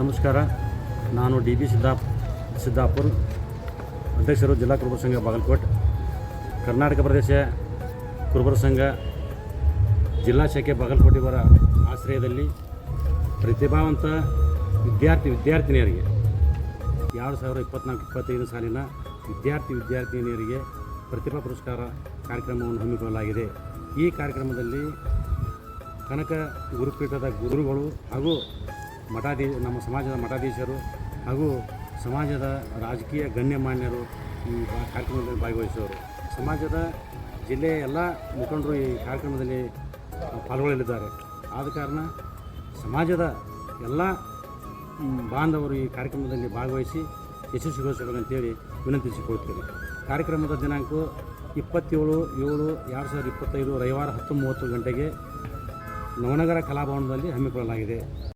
ನಮಸ್ಕಾರ. ನಾನು D B ಸಿದ್ದಾಪ್ Siddapur. ಅಧ್ಯಕ್ಷರು ಜಿಲ್ಲಾ ಕುರುಬರ ಸಂಘ ಬಾಗಲಕೋಟೆ. ಕರ್ನಾಟಕ ಪ್ರದೇಶ ಕುರುಬರ ಸಂಘ ಜಿಲ್ಲಾ ಶಾಖೆ ಬಾಗಲಕೋಟೆ ಇವರ ಆಶ್ರಯದಲ್ಲಿ ಪ್ರತಿಭಾವಂತ ವಿದ್ಯಾರ್ಥಿ ವಿದ್ಯಾರ್ಥಿನಿಯರಿಗೆ ಎರಡು ಸಾವಿರ ಇಪ್ಪತ್ನಾಲ್ಕು ಇಪ್ಪತ್ತೈದು ಸಾಲಿನ ವಿದ್ಯಾರ್ಥಿ ವಿದ್ಯಾರ್ಥಿನಿಯರಿಗೆ ಪ್ರತಿಭಾ ಪುರಸ್ಕಾರ ಕಾರ್ಯಕ್ರಮವನ್ನು ಹಮ್ಮಿಕೊಳ್ಳಲಾಗಿದೆ. ಈ ಕಾರ್ಯಕ್ರಮದಲ್ಲಿ ಕನಕ ಗುರುಪೀಠದ ಗುರುಗಳು ಹಾಗೂ ಮಠಾಧೀ, ನಮ್ಮ ಸಮಾಜದ ಮಠಾಧೀಶರು ಹಾಗೂ ಸಮಾಜದ ರಾಜಕೀಯ ಗಣ್ಯಮಾನ್ಯರು ಈ ಕಾರ್ಯಕ್ರಮದಲ್ಲಿ ಭಾಗವಹಿಸುವರು. ಸಮಾಜದ ಜಿಲ್ಲೆಯ ಎಲ್ಲ ಮುಖಂಡರು ಈ ಕಾರ್ಯಕ್ರಮದಲ್ಲಿ ಪಾಲ್ಗೊಳ್ಳಲಿದ್ದಾರೆ. ಆದ ಕಾರಣ ಸಮಾಜದ ಎಲ್ಲ ಬಾಂಧವರು ಈ ಕಾರ್ಯಕ್ರಮದಲ್ಲಿ ಭಾಗವಹಿಸಿ ಯಶಸ್ವಿಗೊಳಿಸಬೇಕಂತೇಳಿ ವಿನಂತಿಸಿಕೊಳ್ತೇವೆ ಕಾರ್ಯಕ್ರಮದ ದಿನಾಂಕ ಇಪ್ಪತ್ತೇಳು ಏಳು ಎರಡು ಸಾವಿರದ ಇಪ್ಪತ್ತೈದು ರವಿವಾರ ಹತ್ತು ಮೂವತ್ತು ಗಂಟೆಗೆ ನವನಗರ ಕಲಾಭವನದಲ್ಲಿ ಹಮ್ಮಿಕೊಳ್ಳಲಾಗಿದೆ.